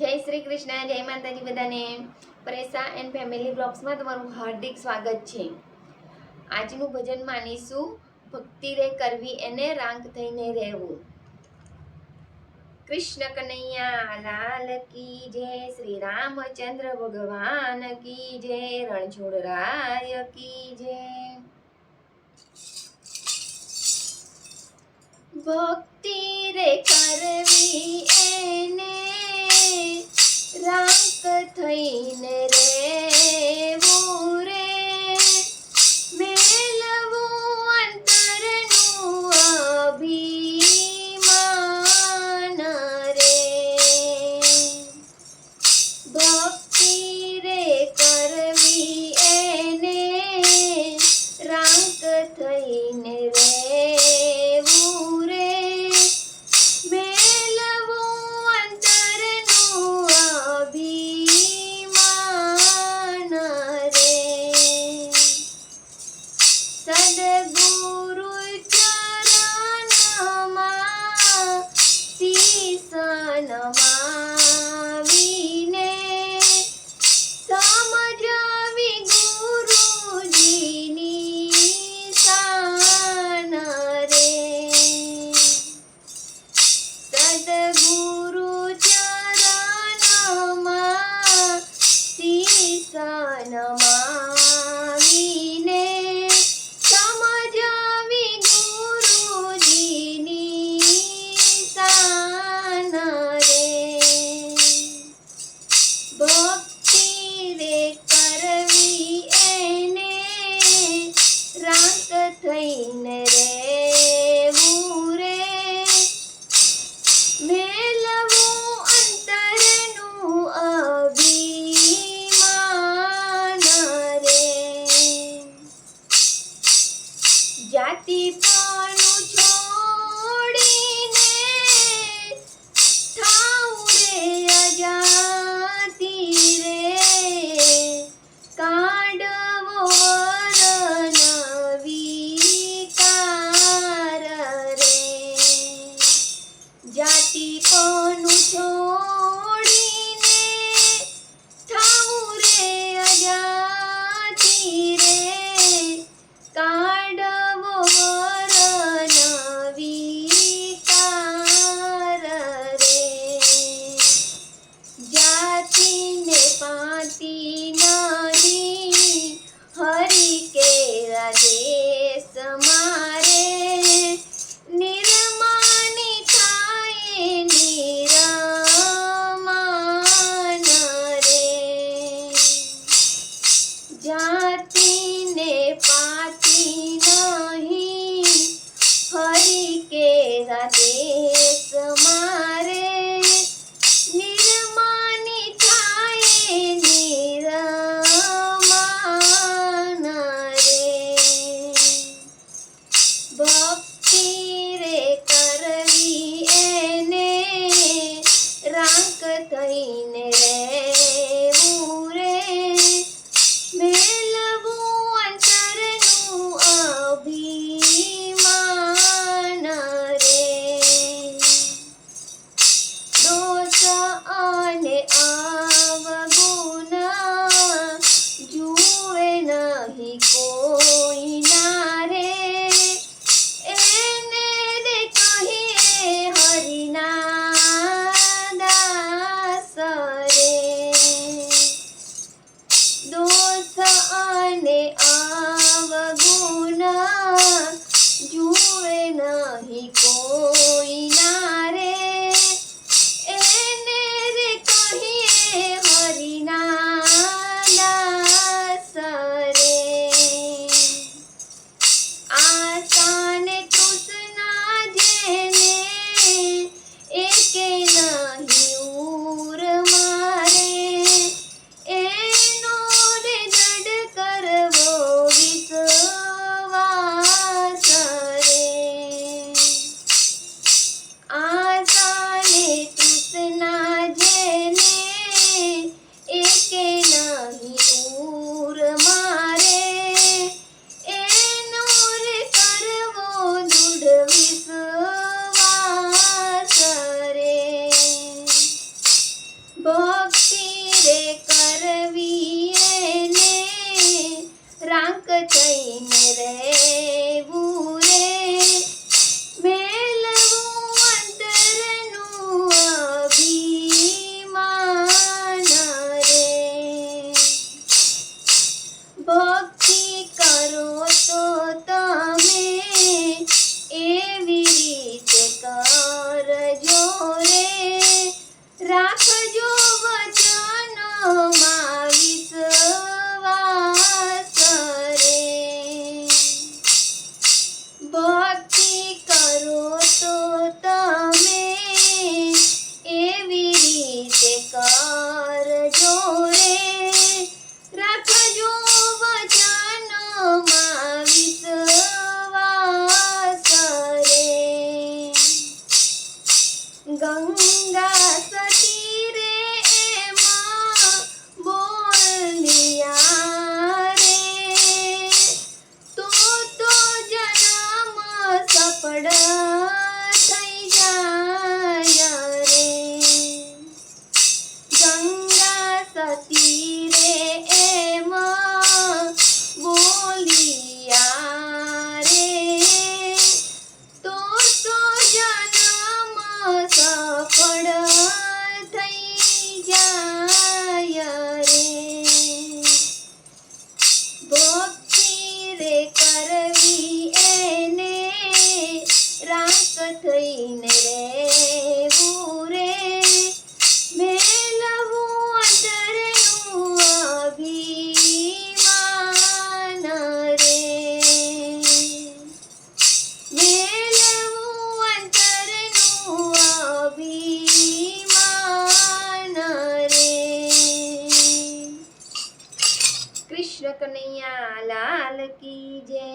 જય શ્રી કૃષ્ણ, જય માતાજી બધાને. પરેશા એન્ડ ફેમિલી બ્લોગ્સમાં તમારું હાર્દિક સ્વાગત છે. આજનું ભજન માનીશું, ભક્તિ રે કરવી એને રાંક થઈને રહેવું. કૃષ્ણ કનૈયા, લાલ કી જય, શ્રી રામચંદ્ર ભગવાન કી જય રણછોડરાય કી જય. ભક્તિ રે કરવી એને થઈને રેવું સદગુરુ ચરણમાં શીશ નમાવીને સમજાવી ગુરુજીની સાન રે સદગુરુ ચરણમાં શીશ con કે 一个 કનૈયા લાલ કી જય